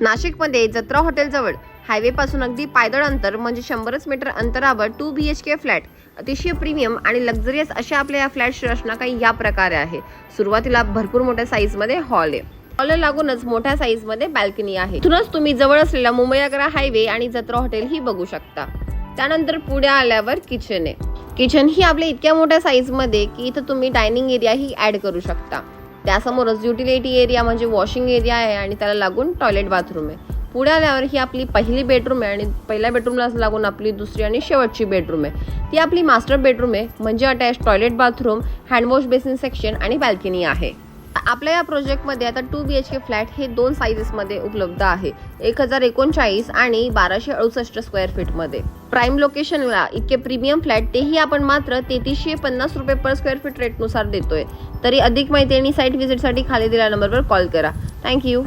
नाशिकमध्ये जत्रा हॉटेलजवळ हायवेपासून अगदी पायदळ अंतर म्हणजे शंभरच मीटर अंतरावर two B H K flat अतिशय प्रीमियम आणि लक्झरियस अशा आपल्या या फ्लॅटची रचना काही या प्रकारे आहे. सुरुवातीला भरपूर मोठ्या साईजमध्ये हॉल आहे. हॉलला लागूनच मोठ्या साईजमध्ये बॅल्कनी आहे. इथूनच तुम्ही जवळ असलेला मुंबई आग्रा हायवे आणि जत्रा हॉटेल ही बघू शकता. त्यानंतर पुढे आल्यावर किचन आहे. किचन ही आपल्या इतक्या मोठ्या साईजमध्ये की इथं तुम्ही डायनिंग एरिया ही करू शकता. त्यासमोरच युटिलिटी एरिया म्हणजे वॉशिंग एरिया आहे आणि त्याला लागून टॉयलेट बाथरूम आहे. पुढे आल्यावर ही आपली पहिली बेडरूम आहे आणि पहिल्या बेडरूमला लागून आपली दुसरी आणि शेवटची बेडरूम आहे. ती आपली मास्टर बेडरूम आहे. म्हणजे attach toilet bathroom handwash basin section आणि बॅल्कनी आहे. आपल्या या प्रोजेक्टमध्ये आता two B H K flat हे दोन साईजेसमध्ये उपलब्ध आहे. एक हजार एकोणचाळीस आणि बाराशे अडुसष्ट स्क्वेअर फीटमध्ये प्राईम लोकेशनला इतके प्रीमियम फ्लॅट तेही आपण मात्र तेहतीसशे पन्नास रुपये पर स्क्वेअर फीट रेटनुसार देतोय. तरी अधिक माहिती आणि साईट व्हिजिटसाठी खाली दिल्या नंबरवर कॉल करा. थँक्यू